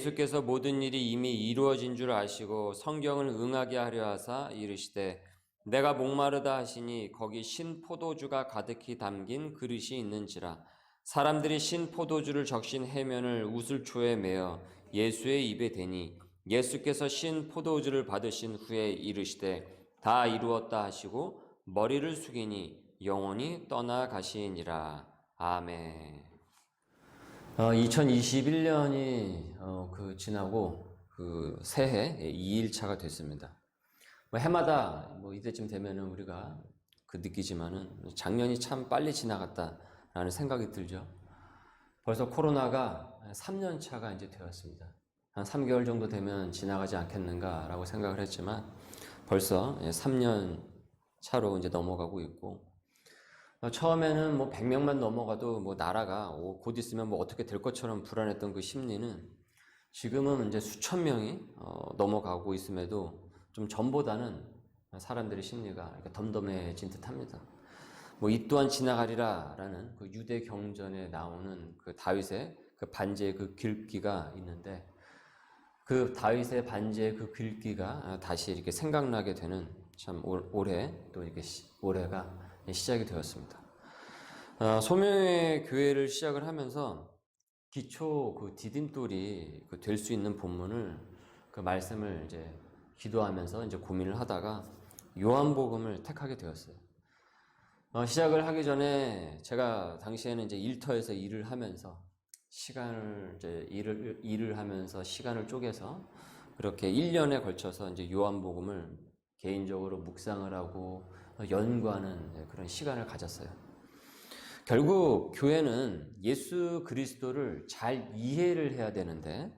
예수께서 모든 일이 이미 이루어진 줄 아시고 성경을 응하게 하려 하사 이르시되 내가 목마르다 하시니 거기 신 포도주가 가득히 담긴 그릇이 있는지라 사람들이 신 포도주를 적신 해면을 우슬초에 매어 예수의 입에 대니 예수께서 신 포도주를 받으신 후에 이르시되 다 이루었다 하시고 머리를 숙이니 영원히 떠나가시니라 아멘. 어, 2021년이 어, 그 지나고 그 새해 2일차가 됐습니다. 뭐 해마다 뭐 이때쯤 되면은 우리가 그 느끼지만은 작년이 참 빨리 지나갔다라는 생각이 들죠. 벌써 코로나가 3년 차가 이제 되었습니다. 한 3개월 정도 되면 지나가지 않겠는가라고 생각을 했지만 벌써 3년 차로 이제 넘어가고 있고 어, 처음에는 뭐 100명만 넘어가도 뭐 나라가 오, 곧 있으면 뭐 어떻게 될 것처럼 불안했던 그 심리는 지금은 이제 수천 명이 어, 넘어가고 있음에도 좀 전보다는 사람들의 심리가 덤덤해진 듯합니다. 뭐 이 또한 지나가리라라는 그 유대 경전에 나오는 그 다윗의 그 반지의 그 글귀가 있는데 그 다윗의 반지의 그 글귀가 다시 이렇게 생각나게 되는 참 올- 올해 또 이렇게 시- 올해가 시작이 되었습니다. 어, 소명의 교회를 시작을 하면서 기초 그 디딤돌이 될수 있는 본문을 그 말씀을 이제 기도하면서 이제 고민을 하다가 요한복음을 택하게 되었어요. 어, 시작을 하기 전에 제가 당시에는 이제 일터에서 일을 하면서 시간을 이제 일을 일을 하면서 시간을 쪼개서 그렇게 1년에 걸쳐서 이제 요한복음을 개인적으로 묵상을 하고 연구하는 그런 시간을 가졌어요. 결국 교회는 예수 그리스도를 잘 이해를 해야 되는데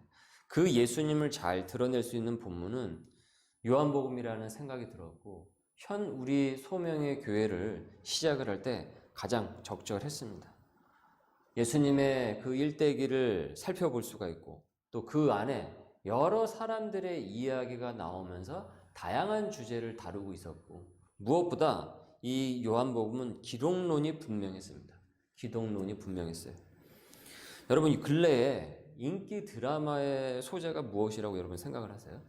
그 예수님을 잘 드러낼 수 있는 본문은 요한복음이라는 생각이 들었고 현 우리 소명의 교회를 시작을 할 때 가장 적절했습니다. 예수님의 그 일대기를 살펴볼 수가 있고 또 그 안에 여러 사람들의 이야기가 나오면서 다양한 주제를 다루고 있었고 무엇보다 이 요한복음은 기독론이 분명했습니다. 기독론이 분명했어요. 여러분 이 근래에 인기 드라마의 소재가 무엇이라고 여러분 생각을 하세요?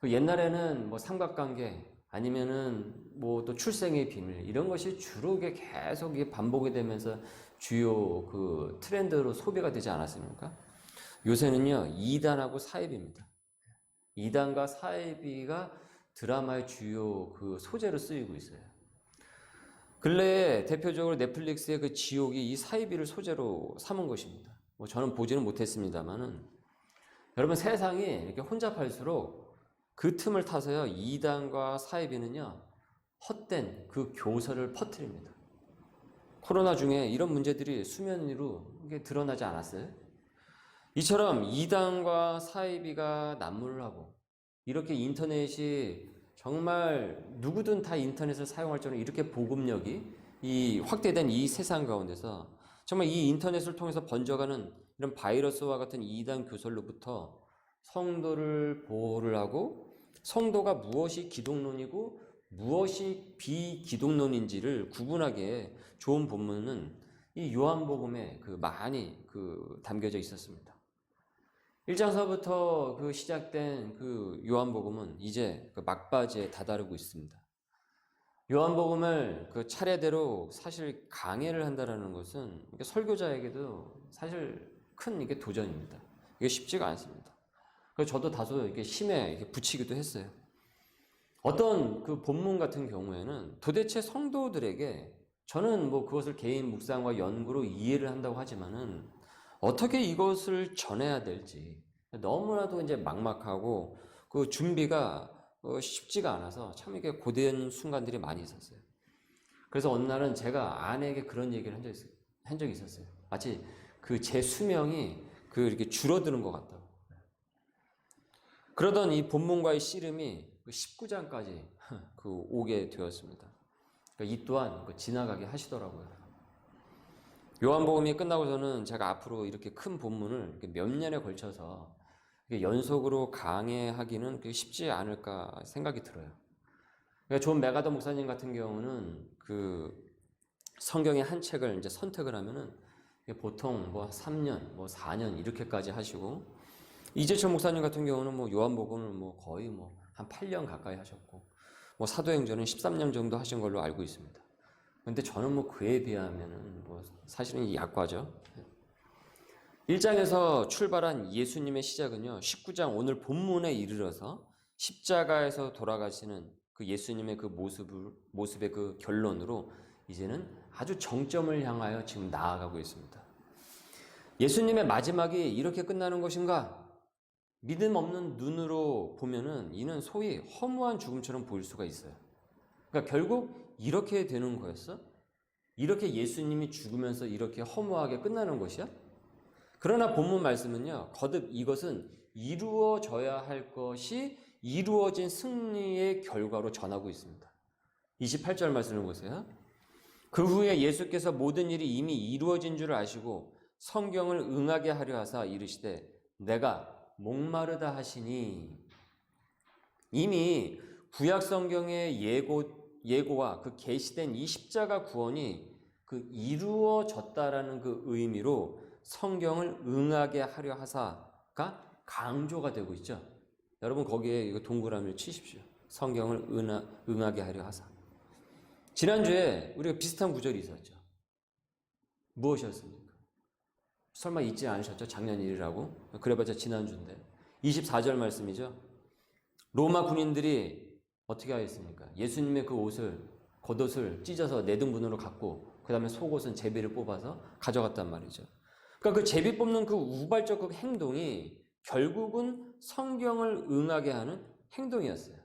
그 옛날에는 뭐 삼각관계 아니면은 뭐 또 출생의 비밀 이런 것이 주로 계속 반복이 되면서 주요 그 트렌드로 소비가 되지 않았습니까? 요새는요 이단하고 사입입니다. 이단과 사이비가 드라마의 주요 그 소재로 쓰이고 있어요. 근래에 대표적으로 넷플릭스의 그 지옥이 이 사이비를 소재로 삼은 것입니다. 뭐 저는 보지는 못했습니다만은 여러분 세상이 이렇게 혼잡할수록 그 틈을 타서요 이단과 사이비는요 헛된 그 교서를 퍼뜨립니다. 코로나 중에 이런 문제들이 수면 위로 드러나지 않았어요? 이처럼 이단과 사이비가 난무를 하고 이렇게 인터넷이 정말 누구든 다 인터넷을 사용할 정도로 이렇게 보급력이 이 확대된 이 세상 가운데서 정말 이 인터넷을 통해서 번져가는 이런 바이러스와 같은 이단 교설로부터 성도를 보호를 하고 성도가 무엇이 기독론이고 무엇이 비기독론인지를 구분하기에 좋은 본문은 이 요한복음에 그 많이 그 담겨져 있었습니다. 1장서부터 그 시작된 그 요한복음은 이제 그 막바지에 다다르고 있습니다. 요한복음을 그 차례대로 사실 강해를 한다라는 것은 이게 설교자에게도 사실 큰 이게 도전입니다. 이게 쉽지가 않습니다. 그래서 저도 다소 이게 심해 이렇게 붙이기도 했어요. 어떤 그 본문 같은 경우에는 도대체 성도들에게 저는 뭐 그것을 개인 묵상과 연구로 이해를 한다고 하지만은 어떻게 이것을 전해야 될지 너무나도 이제 막막하고 그 준비가 어, 쉽지가 않아서 참 이게 고된 순간들이 많이 있었어요. 그래서 어느 날은 제가 아내에게 그런 얘기를 한 적이, 있, 한 적이 있었어요. 마치 그 제 수명이 그 이렇게 줄어드는 것 같다고. 그러던 이 본문과의 씨름이 19장까지 그 오게 되었습니다. 그러니까 이 또한 그 지나가게 하시더라고요. 요한복음이 끝나고서는 제가 앞으로 이렇게 큰 본문을 몇 년에 걸쳐서 연속으로 강해하기는 쉽지 않을까 생각이 들어요. 그러니까 존 메가더 목사님 같은 경우는 그 성경의 한 책을 이제 선택을 하면은 보통 뭐 3년, 뭐 4년 이렇게까지 하시고 이재철 목사님 같은 경우는 뭐 요한복음을 뭐 거의 뭐 한 8년 가까이 하셨고 뭐 사도행전은 13년 정도 하신 걸로 알고 있습니다. 근데 저는 뭐 그에 비하면은 뭐 사실은 이 약과죠. 1장에서 출발한 예수님의 시작은요. 19장 오늘 본문에 이르러서 십자가에서 돌아가시는 그 예수님의 그 모습을 모습의 그 결론으로 이제는 아주 정점을 향하여 지금 나아가고 있습니다. 예수님의 마지막이 이렇게 끝나는 것인가? 믿음 없는 눈으로 보면은 이는 소위 허무한 죽음처럼 보일 수가 있어요. 그러니까 결국 이렇게 되는 거였어? 이렇게 예수님이 죽으면서 이렇게 허무하게 끝나는 것이야? 그러나 본문 말씀은요, 거듭 이것은 이루어져야 할 것이 이루어진 승리의 결과로 전하고 있습니다. 28절 말씀을 보세요. 그 후에 예수께서 모든 일이 이미 이루어진 줄 아시고 성경을 응하게 하려 하사 이르시되 내가 목마르다 하시니 이미 구약 성경의 예고 예고와 그 계시된 이 십자가 구원이 그 이루어졌다라는 그 의미로 성경을 응하게 하려 하사가 강조가 되고 있죠. 여러분 거기에 이거 동그라미를 치십시오. 성경을 응하, 응하게 하려 하사. 지난주에 우리가 비슷한 구절이 있었죠. 무엇이었습니까? 설마 잊지 않으셨죠? 작년 일이라고? 그래봤자 지난주인데. 24절 말씀이죠. 로마 군인들이 어떻게 하였습니까? 예수님의 그 옷을, 겉옷을 찢어서 네 등분으로 갖고, 그 다음에 속옷은 제비를 뽑아서 가져갔단 말이죠. 그러니까 그 제비 뽑는 그 우발적 그 행동이 결국은 성경을 응하게 하는 행동이었어요.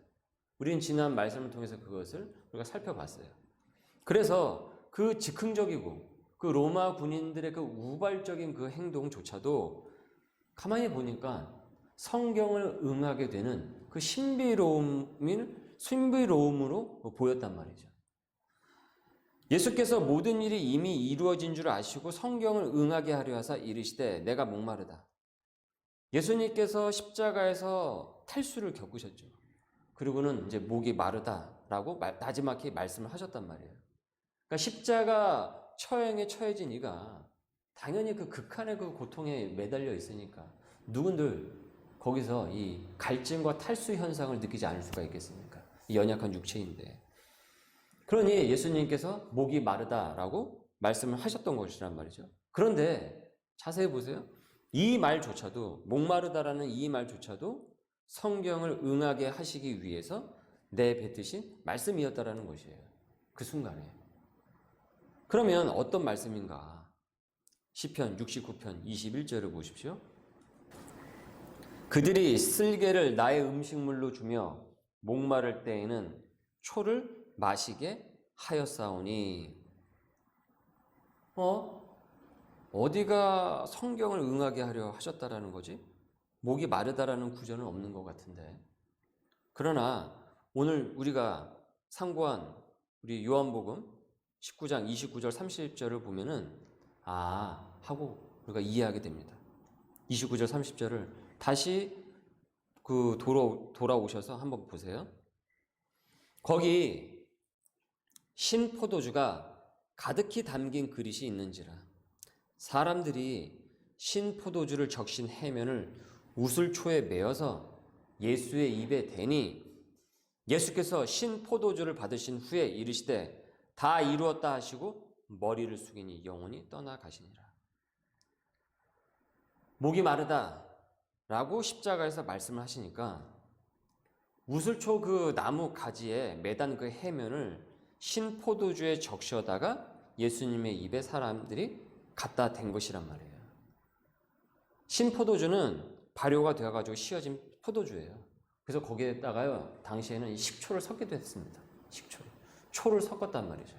우리는 지난 말씀을 통해서 그것을 우리가 살펴봤어요. 그래서 그 즉흥적이고 그 로마 군인들의 그 우발적인 그 행동조차도 가만히 보니까 성경을 응하게 되는 그 신비로움을 신비로움으로 보였단 말이죠. 예수께서 모든 일이 이미 이루어진 줄 아시고 성경을 응하게 하려 하사 이르시되 내가 목마르다. 예수님께서 십자가에서 탈수를 겪으셨죠. 그리고는 이제 목이 마르다라고 나지막히 말씀을 하셨단 말이에요. 그러니까 십자가 처형에 처해진 이가 당연히 그 극한의 그 고통에 매달려 있으니까 누군들 거기서 이 갈증과 탈수 현상을 느끼지 않을 수가 있겠습니까? 연약한 육체인데. 그러니 예수님께서 목이 마르다라고 말씀을 하셨던 것이란 말이죠. 그런데 자세히 보세요. 이 말조차도 목마르다라는 이 말조차도 성경을 응하게 하시기 위해서 내뱉으신 말씀이었다라는 것이에요. 그 순간에. 그러면 어떤 말씀인가? 시편 69편 21절을 보십시오. 그들이 쓸개를 나의 음식물로 주며 목마를 때에는 초를 마시게 하였사오니 어? 어디가 성경을 응하게 하려 하셨다라는 거지? 목이 마르다라는 구절은 없는 것 같은데. 그러나 오늘 우리가 상고한 우리 요한복음 19장 29절 30절을 보면은 아 하고 우리가 이해하게 됩니다. 29절 30절을 다시 그 돌아, 돌아오셔서 한번 보세요. 거기 신 포도주가 가득히 담긴 그릇이 있는지라 사람들이 신 포도주를 적신 해면을 우슬초에 메어서 예수의 입에 대니 예수께서 신 포도주를 받으신 후에 이르시되 다 이루었다 하시고 머리를 숙이니 영혼이 떠나가시니라. 목이 마르다 라고 십자가에서 말씀을 하시니까 우슬초 그 나무 가지에 매단 그 해면을 신포도주에 적셔다가 예수님의 입에 사람들이 갖다 댄 것이란 말이에요. 신포도주는 발효가 되어가지고 씌어진 포도주예요. 그래서 거기에다가요, 당시에는 식초를 섞기도 했습니다. 식초. 초를 섞었단 말이죠.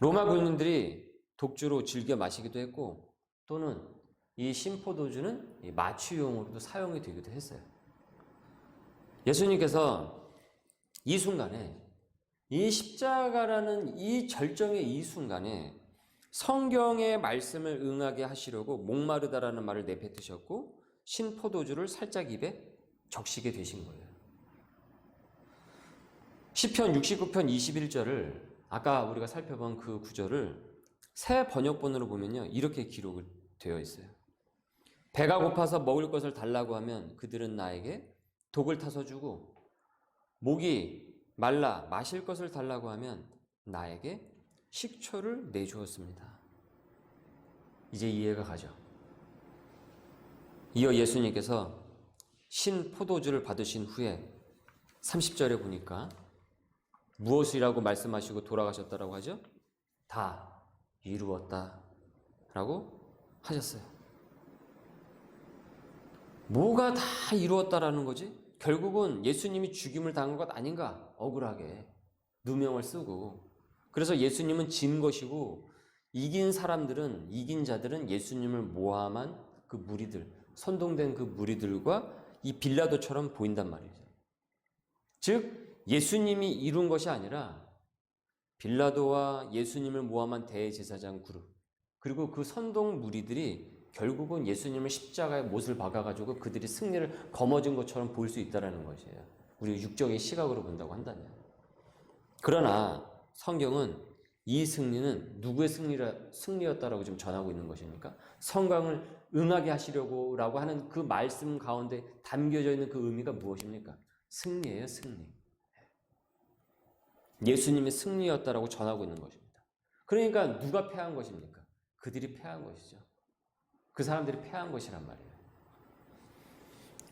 로마 군인들이 독주로 즐겨 마시기도 했고, 또는 이 신포도주는 마취용으로도 사용이 되기도 했어요. 예수님께서 이 순간에 이 십자가라는 이 절정의 이 순간에 성경의 말씀을 응하게 하시려고 목마르다라는 말을 내뱉으셨고 신포도주를 살짝 입에 적시게 되신 거예요. 시편 69편 21절을 아까 우리가 살펴본 그 구절을 새 번역본으로 보면요. 이렇게 기록을 되어 있어요. 배가 고파서 먹을 것을 달라고 하면 그들은 나에게 독을 타서 주고 목이 말라 마실 것을 달라고 하면 나에게 식초를 내주었습니다. 이제 이해가 가죠. 이어 예수님께서 신 포도주를 받으신 후에 30절에 보니까 무엇이라고 말씀하시고 돌아가셨다라고 하죠? 다 이루었다라고 하셨어요. 뭐가 다 이루었다라는 거지? 결국은 예수님이 죽임을 당한 것 아닌가? 억울하게 누명을 쓰고 그래서 예수님은 진 것이고 이긴 사람들은 이긴 자들은 예수님을 모함한 그 무리들 선동된 그 무리들과 이 빌라도처럼 보인단 말이죠. 즉 예수님이 이룬 것이 아니라 빌라도와 예수님을 모함한 대제사장 그룹 그리고 그 선동 무리들이 결국은 예수님을 십자가에 못을 박아가지고 그들이 승리를 거머쥔 것처럼 보일 수 있다라는 것이에요. 우리 육적인 시각으로 본다고 한다면. 그러나 성경은 이 승리는 누구의 승리라, 승리였다라고 지금 전하고 있는 것입니까? 성광을 응하게 하시려고 라고 하는 그 말씀 가운데 담겨져 있는 그 의미가 무엇입니까? 승리예요, 승리. 예수님의 승리였다라고 전하고 있는 것입니다. 그러니까 누가 패한 것입니까? 그들이 패한 것이죠. 그 사람들이 패한 것이란 말이에요.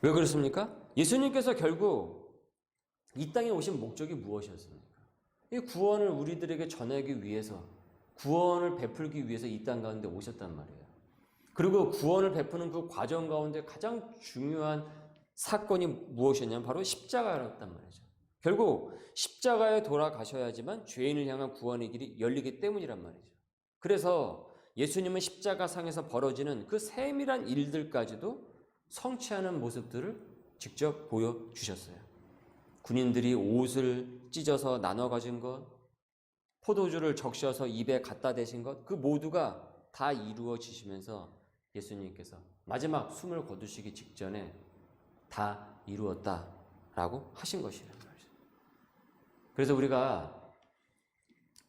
왜 그렇습니까? 예수님께서 결국 이 땅에 오신 목적이 무엇이었습니까? 이 구원을 우리들에게 전하기 위해서 구원을 베풀기 위해서 이 땅 가운데 오셨단 말이에요. 그리고 구원을 베푸는 그 과정 가운데 가장 중요한 사건이 무엇이었냐면 바로 십자가였단 말이죠. 결국 십자가에 돌아가셔야지만 죄인을 향한 구원의 길이 열리기 때문이란 말이죠. 그래서 예수님은 십자가상에서 벌어지는 그 세밀한 일들까지도 성취하는 모습들을 직접 보여주셨어요. 군인들이 옷을 찢어서 나눠 가진 것, 포도주를 적셔서 입에 갖다 대신 것, 그 모두가 다 이루어지시면서 예수님께서 마지막 숨을 거두시기 직전에 다 이루었다라고 하신 것이란 말이죠. 그래서 우리가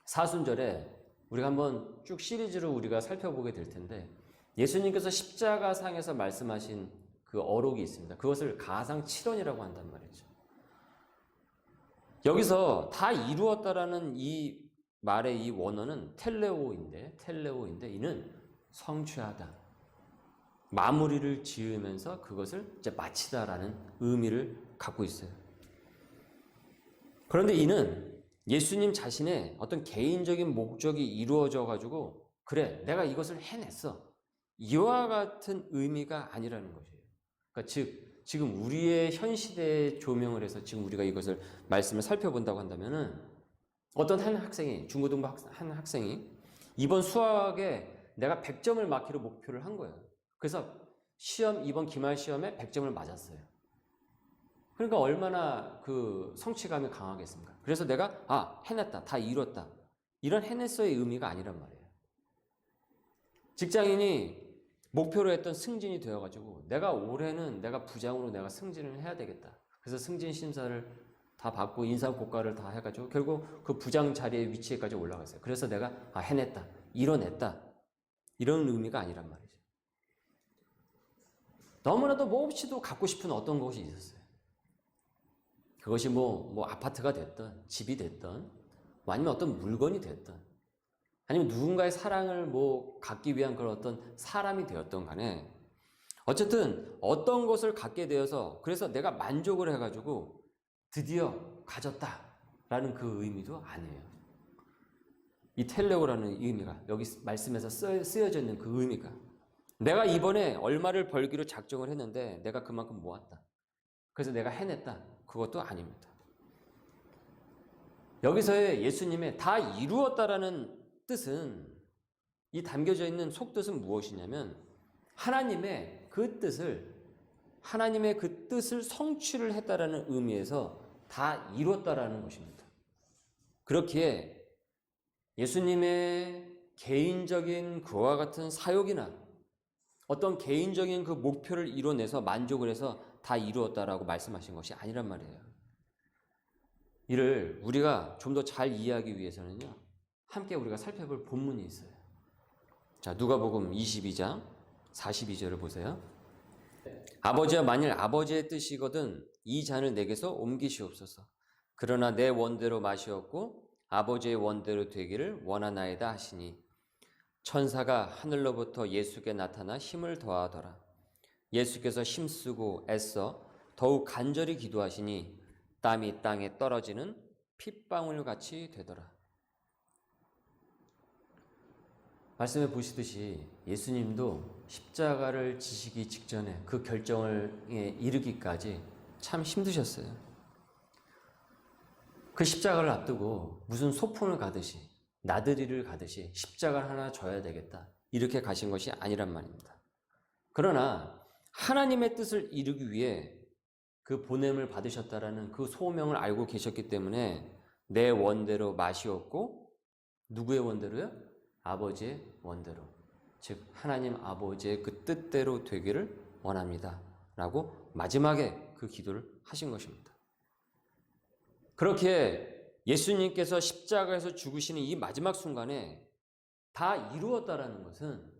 사순절에 우리가 한번 쭉 시리즈로 우리가 살펴보게 될 텐데 예수님께서 십자가상에서 말씀하신 그 어록이 있습니다. 그것을 가상 7원이라고 한단 말이죠. 여기서 다 이루었다라는 이 말의 이 원어는 텔레오인데 텔레오인데 이는 성취하다. 마무리를 지으면서 그것을 이제 마치다라는 의미를 갖고 있어요. 그런데 이는 예수님 자신의 어떤 개인적인 목적이 이루어져 가지고 그래 내가 이것을 해냈어 이와 같은 의미가 아니라는 것이에요. 그러니까 즉 지금 우리의 현 시대에 조명을 해서 지금 우리가 이것을 말씀을 살펴본다고 한다면은 어떤 한 학생이 중고등부 학, 한 학생이 이번 수학에 내가 100점을 맞기로 목표를 한 거예요. 그래서 시험 이번 기말 시험에 100점을 맞았어요. 그러니까 얼마나 그 성취감이 강하겠습니까? 그래서 내가 아 해냈다, 다 이뤘다 이런 해냈어의 의미가 아니란 말이에요. 직장인이 목표로 했던 승진이 되어가지고 내가 올해는 내가 부장으로 내가 승진을 해야 되겠다. 그래서 승진 심사를 다 받고 인사 고과를 다 해가지고 결국 그 부장 자리에 위치에까지 올라갔어요. 그래서 내가 아 해냈다, 이뤄냈다 이런 의미가 아니란 말이죠. 너무나도 몹시도 갖고 싶은 어떤 것이 있었어요. 그것이 뭐, 뭐 아파트가 됐던, 집이 됐던, 뭐 아니면 어떤 물건이 됐던, 아니면 누군가의 사랑을 뭐 갖기 위한 그런 어떤 사람이 되었던 간에, 어쨌든 어떤 것을 갖게 되어서 그래서 내가 만족을 해가지고 드디어 가졌다라는 그 의미도 아니에요. 이 텔레오라는 의미가 여기 말씀에서 쓰여져 있는 그 의미가 내가 이번에 얼마를 벌기로 작정을 했는데 내가 그만큼 모았다. 그래서 내가 해냈다. 그것도 아닙니다. 여기서의 예수님의 다 이루었다라는 뜻은 이 담겨져 있는 속뜻은 무엇이냐면 하나님의 그 뜻을 하나님의 그 뜻을 성취를 했다라는 의미에서 다 이뤘다라는 것입니다. 그렇기에 예수님의 개인적인 그와 같은 사역이나 어떤 개인적인 그 목표를 이뤄내서 만족을 해서 다 이루었다라고 말씀하신 것이 아니란 말이에요. 이를 우리가 좀 더 잘 이해하기 위해서는요. 함께 우리가 살펴볼 본문이 있어요. 자, 누가복음 22장 42절을 보세요. 아버지와 만일 아버지의 뜻이거든 이 잔을 내게서 옮기시옵소서. 그러나 내 원대로 마시었고 아버지의 원대로 되기를 원하나이다 하시니 천사가 하늘로부터 예수께 나타나 힘을 더하더라. 예수께서 힘쓰고 애써 더욱 간절히 기도하시니 땀이 땅에 떨어지는 핏방울 같이 되더라. 말씀해 보시듯이 예수님도 십자가를 지시기 직전에 그 결정을 이르기까지 참 힘드셨어요. 그 십자가를 앞두고 무슨 소풍을 가듯이 나들이를 가듯이 십자가를 하나 져야 되겠다. 이렇게 가신 것이 아니란 말입니다. 그러나 하나님의 뜻을 이루기 위해 그 보냄을 받으셨다라는 그 소명을 알고 계셨기 때문에 내 원대로 마시었고 누구의 원대로요? 아버지의 원대로. 즉 하나님 아버지의 그 뜻대로 되기를 원합니다. 라고 마지막에 그 기도를 하신 것입니다. 그렇게 예수님께서 십자가에서 죽으시는 이 마지막 순간에 다 이루었다라는 것은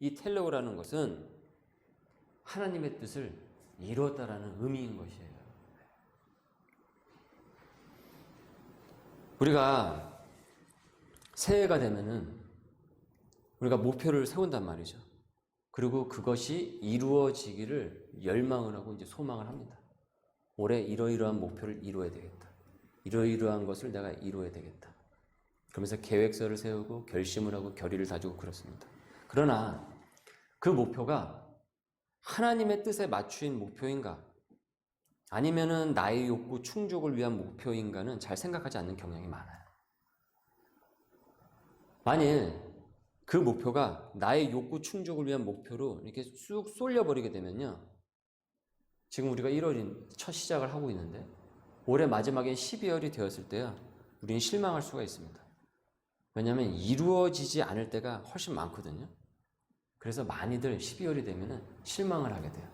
이 텔레오라는 것은 하나님의 뜻을 이루었다라는 의미인 것이에요. 우리가 새해가 되면은 우리가 목표를 세운단 말이죠. 그리고 그것이 이루어지기를 열망을 하고 이제 소망을 합니다. 올해 이러이러한 목표를 이루어야 되겠다. 이러이러한 것을 내가 이루어야 되겠다. 그러면서 계획서를 세우고 결심을 하고 결의를 다지고 그렇습니다. 그러나 그 목표가 하나님의 뜻에 맞추인 목표인가? 아니면은 나의 욕구 충족을 위한 목표인가는 잘 생각하지 않는 경향이 많아요. 만일 그 목표가 나의 욕구 충족을 위한 목표로 이렇게 쑥 쏠려버리게 되면요. 지금 우리가 1월인 첫 시작을 하고 있는데 올해 마지막엔 12월이 되었을 때야 우리는 실망할 수가 있습니다. 왜냐하면 이루어지지 않을 때가 훨씬 많거든요. 그래서 많이들 12월이 되면 실망을 하게 돼요.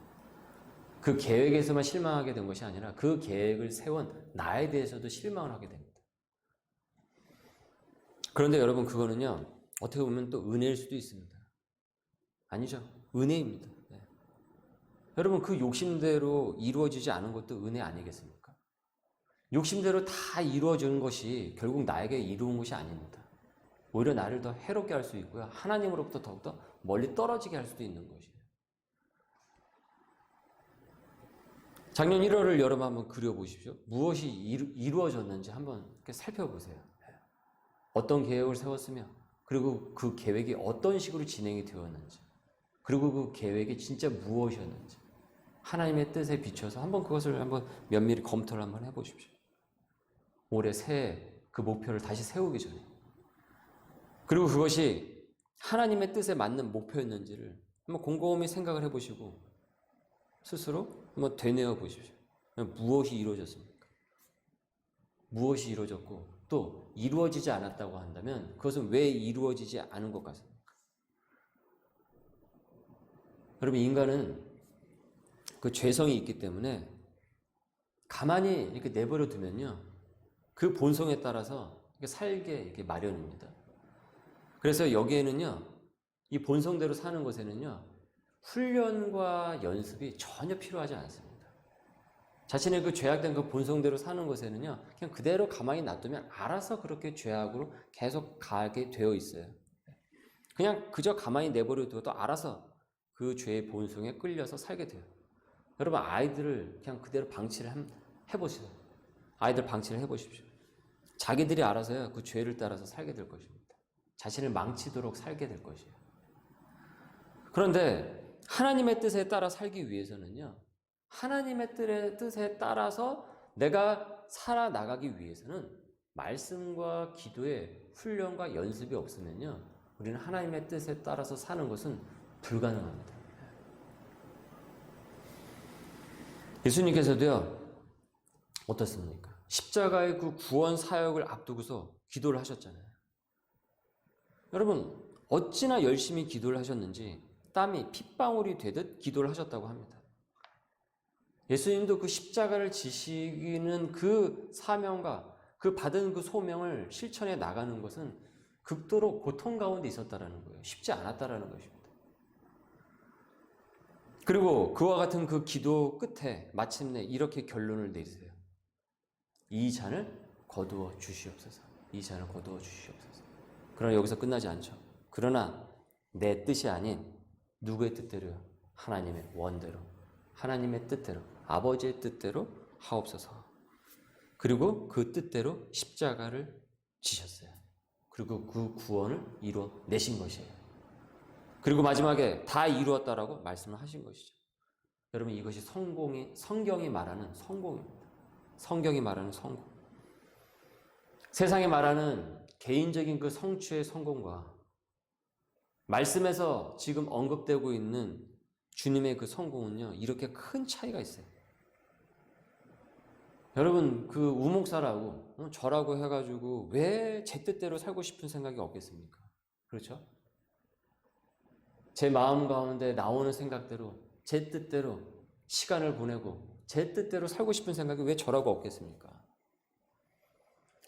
그 계획에서만 실망하게 된 것이 아니라 그 계획을 세운 나에 대해서도 실망을 하게 됩니다. 그런데 여러분 그거는요 어떻게 보면 또 은혜일 수도 있습니다. 아니죠. 은혜입니다. 네. 여러분 그 욕심대로 이루어지지 않은 것도 은혜 아니겠습니까? 욕심대로 다 이루어지는 것이 결국 나에게 이루은 것이 아닙니다. 오히려 나를 더 해롭게 할 수 있고요. 하나님으로부터 더욱더 멀리 떨어지게 할 수도 있는 것이에요. 작년 1월을 여러분 한번 그려보십시오. 무엇이 이루, 어졌는지 한번 살펴보세요. 어떤 계획을 세웠으며, 그리고 그 계획이 어떤 식으로 진행이 되었는지, 그리고 그 계획이 진짜 무엇이었는지, 하나님의 뜻에 비춰서 한번 그것을 한번 면밀히 검토를 한번 해보십시오. 올해 새해 그 목표를 다시 세우기 전에. 그리고 그것이 하나님의 뜻에 맞는 목표였는지를 한번 곰곰이 생각을 해보시고 스스로 한번 되뇌어 보십시오. 무엇이 이루어졌습니까? 무엇이 이루어졌고 또 이루어지지 않았다고 한다면 그것은 왜 이루어지지 않은 것 같습니까? 여러분 인간은 그 죄성이 있기 때문에 가만히 이렇게 내버려 두면요 그 본성에 따라서 살게 이렇게 마련입니다. 그래서 여기에는요 이 본성대로 사는 것에는요 훈련과 연습이 전혀 필요하지 않습니다. 자신의 그 죄악된 그 본성대로 사는 것에는요, 그냥 그대로 가만히 놔두면 알아서 그렇게 죄악으로 계속 가게 되어 있어요. 그냥 그저 가만히 내버려 두어도 알아서 그 죄의 본성에 끌려서 살게 돼요. 여러분, 아이들을 그냥 그대로 방치를 해보세요. 아이들 방치를 해보십시오. 자기들이 알아서요, 그 죄를 따라서 살게 될 것입니다. 자신을 망치도록 살게 될 것이에요. 그런데 하나님의 뜻에 따라 살기 위해서는요, 하나님의 뜻에 따라서 내가 살아나가기 위해서는 말씀과 기도의 훈련과 연습이 없으면요, 우리는 하나님의 뜻에 따라서 사는 것은 불가능합니다. 예수님께서도요, 어떻습니까? 십자가의 그 구원 사역을 앞두고서 기도를 하셨잖아요. 여러분, 어찌나 열심히 기도를 하셨는지 땀이 핏방울이 되듯 기도를 하셨다고 합니다. 예수님도 그 십자가를 지시는 그 사명과 그 받은 그 소명을 실천해 나가는 것은 극도로 고통 가운데 있었다라는 거예요. 쉽지 않았다라는 것입니다. 그리고 그와 같은 그 기도 끝에 마침내 이렇게 결론을 내리세요. 이 잔을 거두어 주시옵소서. 이 잔을 거두어 주시옵소서. 그러나 여기서 끝나지 않죠. 그러나 내 뜻이 아닌 누구의 뜻대로요? 하나님의 원대로, 하나님의 뜻대로, 아버지의 뜻대로 하옵소서. 그리고 그 뜻대로 십자가를 지셨어요. 그리고 그 구원을 이루어 내신 것이에요. 그리고 마지막에 다 이루었다라고 말씀을 하신 것이죠. 여러분 이것이 성공이 성경이 말하는 성공입니다. 성경이 말하는 성공. 세상이 말하는 개인적인 그 성취의 성공과 말씀에서 지금 언급되고 있는 주님의 그 성공은요, 이렇게 큰 차이가 있어요. 여러분, 그 우목사라고, 어, 저라고 해가지고 왜 제 뜻대로 살고 싶은 생각이 없겠습니까? 그렇죠? 제 마음 가운데 나오는 생각대로, 제 뜻대로 시간을 보내고, 제 뜻대로 살고 싶은 생각이 왜 저라고 없겠습니까?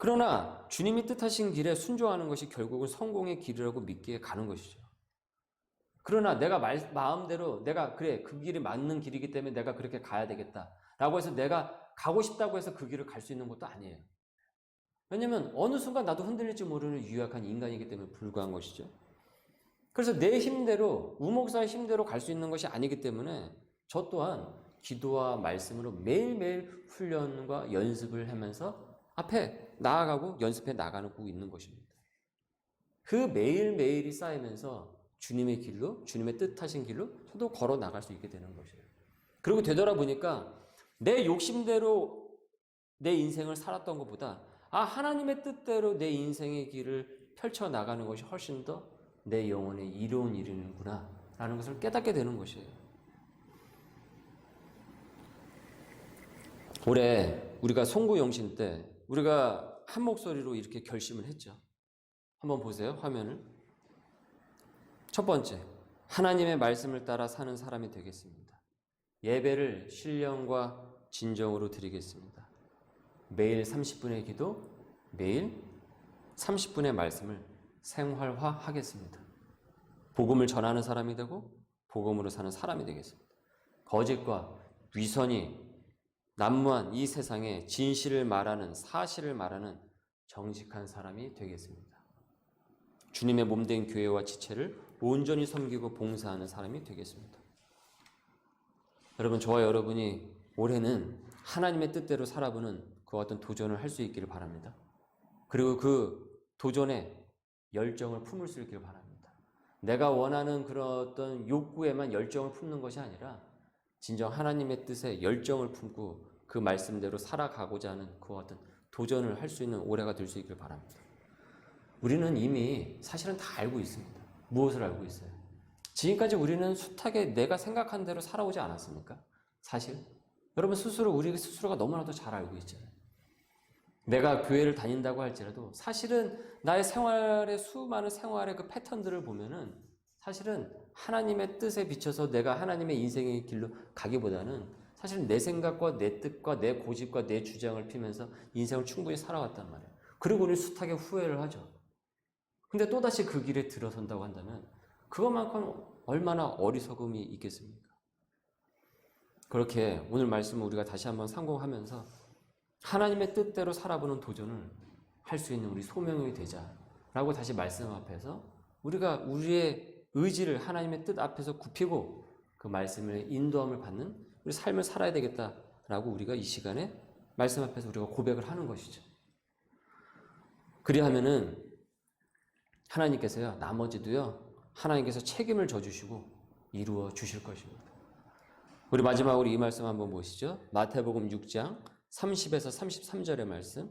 그러나 주님이 뜻하신 길에 순종하는 것이 결국은 성공의 길이라고 믿기에 가는 것이죠. 그러나 내가 말, 마음대로 내가 그래 그 길이 맞는 길이기 때문에 내가 그렇게 가야 되겠다라고 해서 내가 가고 싶다고 해서 그 길을 갈 수 있는 것도 아니에요. 왜냐면 어느 순간 나도 흔들릴지 모르는 유약한 인간이기 때문에 불구한 것이죠. 그래서 내 힘대로 우목사의 힘대로 갈 수 있는 것이 아니기 때문에 저 또한 기도와 말씀으로 매일매일 훈련과 연습을 하면서 앞에 나아가고 연습해 나가고 있는 것입니다. 그 매일매일이 쌓이면서 주님의 길로, 주님의 뜻하신 길로 저도 걸어 나갈 수 있게 되는 것이에요. 그리고 되돌아보니까 내 욕심대로 내 인생을 살았던 것보다 아, 하나님의 뜻대로 내 인생의 길을 펼쳐 나가는 것이 훨씬 더 내 영혼에 이로운 일이는구나 라는 것을 깨닫게 되는 것이에요. 올해 우리가 송구 영신 때 우리가 한 목소리로 이렇게 결심을 했죠. 한번 보세요, 화면을. 첫 번째, 하나님의 말씀을 따라 사는 사람이 되겠습니다. 예배를 신령과 진정으로 드리겠습니다. 매일 30분의 기도, 매일 30분의 말씀을 생활화하겠습니다. 복음을 전하는 사람이 되고 복음으로 사는 사람이 되겠습니다. 거짓과 위선이 난무한 이 세상에 진실을 말하는 사실을 말하는 정직한 사람이 되겠습니다. 주님의 몸된 교회와 지체를 온전히 섬기고 봉사하는 사람이 되겠습니다. 여러분 저와 여러분이 올해는 하나님의 뜻대로 살아보는 그 어떤 도전을 할 수 있기를 바랍니다. 그리고 그 도전에 열정을 품을 수 있기를 바랍니다. 내가 원하는 그런 어떤 욕구에만 열정을 품는 것이 아니라 진정 하나님의 뜻에 열정을 품고 그 말씀대로 살아가고자 하는 그 어떤 도전을 할 수 있는 올해가 될 수 있길 바랍니다. 우리는 이미 사실은 다 알고 있습니다. 무엇을 알고 있어요? 지금까지 우리는 숱하게 내가 생각한 대로 살아오지 않았습니까? 사실 여러분 스스로 우리 스스로가 너무나도 잘 알고 있잖아요. 내가 교회를 다닌다고 할지라도 사실은 나의 생활의 수많은 생활의 그 패턴들을 보면은 사실은 하나님의 뜻에 비춰서 내가 하나님의 인생의 길로 가기보다는 사실 내 생각과 내 뜻과 내 고집과 내 주장을 피면서 인생을 충분히 살아왔단 말이에요. 그리고 우리 숱하게 후회를 하죠. 근데 또다시 그 길에 들어선다고 한다면 그것만큼 얼마나 어리석음이 있겠습니까? 그렇게 오늘 말씀을 우리가 다시 한번 상공하면서 하나님의 뜻대로 살아보는 도전을 할 수 있는 우리 소명이 되자라고 다시 말씀 앞에서 우리가 우리의 의지를 하나님의 뜻 앞에서 굽히고 그 말씀을 인도함을 받는 우리 삶을 살아야 되겠다라고 우리가 이 시간에 말씀 앞에서 우리가 고백을 하는 것이죠. 그리하면은 하나님께서요 나머지도요 하나님께서 책임을 져주시고 이루어 주실 것입니다. 우리 마지막으로 이 말씀 한번 보시죠. 마태복음 6장 30에서 33절의 말씀.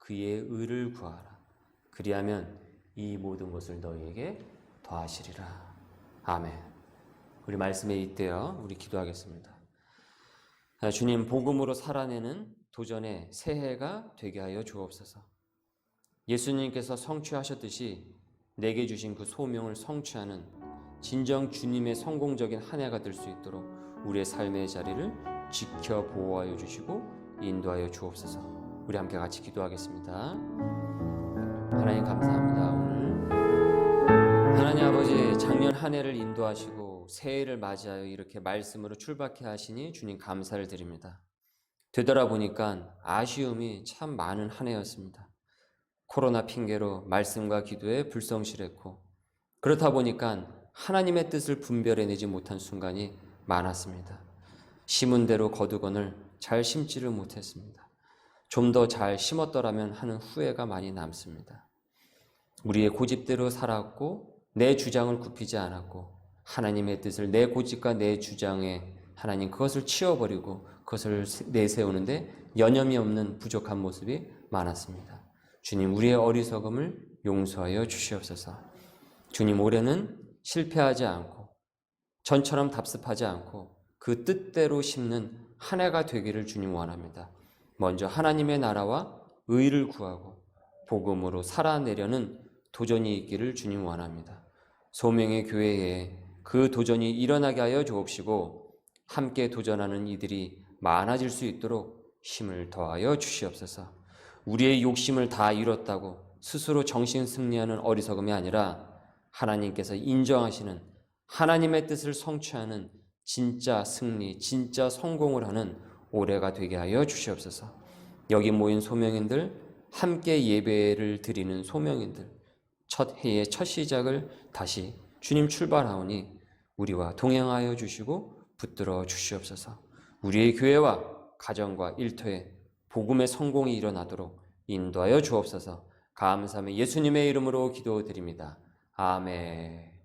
그의 의를 구하라. 그리하면 이 모든 것을 너희에게 더하시리라. 아멘. 우리 말씀에 잇대어 우리 기도하겠습니다. 아, 주님 복음으로 살아내는 도전의 새해가 되게 하여 주옵소서. 예수님께서 성취하셨듯이 내게 주신 그 소명을 성취하는 진정 주님의 성공적인 한 해가 될 수 있도록 우리의 삶의 자리를 지켜 보호하여 주시고 인도하여 주옵소서. 우리 함께 같이 기도하겠습니다. 하나님 감사합니다. 오늘 하나님 아버지 작년 한 해를 인도하시고 새해를 맞이하여 이렇게 말씀으로 출발케 하시니 주님 감사를 드립니다. 되돌아보니까 아쉬움이 참 많은 한 해였습니다. 코로나 핑계로 말씀과 기도에 불성실했고 그렇다 보니까 하나님의 뜻을 분별해내지 못한 순간이 많았습니다. 심은 대로 거두건을 잘 심지를 못했습니다. 좀 더 잘 심었더라면 하는 후회가 많이 남습니다. 우리의 고집대로 살았고 내 주장을 굽히지 않았고 하나님의 뜻을 내 고집과 내 주장에 하나님 그것을 치워버리고 그것을 내세우는데 여념이 없는 부족한 모습이 많았습니다. 주님 우리의 어리석음을 용서하여 주시옵소서. 주님 올해는 실패하지 않고 전처럼 답습하지 않고 그 뜻대로 심는 한 해가 되기를 주님 원합니다. 먼저 하나님의 나라와 의를 구하고 복음으로 살아내려는 도전이 있기를 주님 원합니다. 소명의 교회에 그 도전이 일어나게 하여 주옵시고 함께 도전하는 이들이 많아질 수 있도록 힘을 더하여 주시옵소서. 우리의 욕심을 다 이뤘다고 스스로 정신 승리하는 어리석음이 아니라 하나님께서 인정하시는 하나님의 뜻을 성취하는 진짜 승리, 진짜 성공을 하는 올해가 되게 하여 주시옵소서. 여기 모인 소명인들, 함께 예배를 드리는 소명인들, 첫 해의 첫 시작을 다시 주님 출발하오니 우리와 동행하여 주시고 붙들어 주시옵소서. 우리의 교회와 가정과 일터에 복음의 성공이 일어나도록 인도하여 주옵소서. 감사하며 예수님의 이름으로 기도드립니다. 아멘.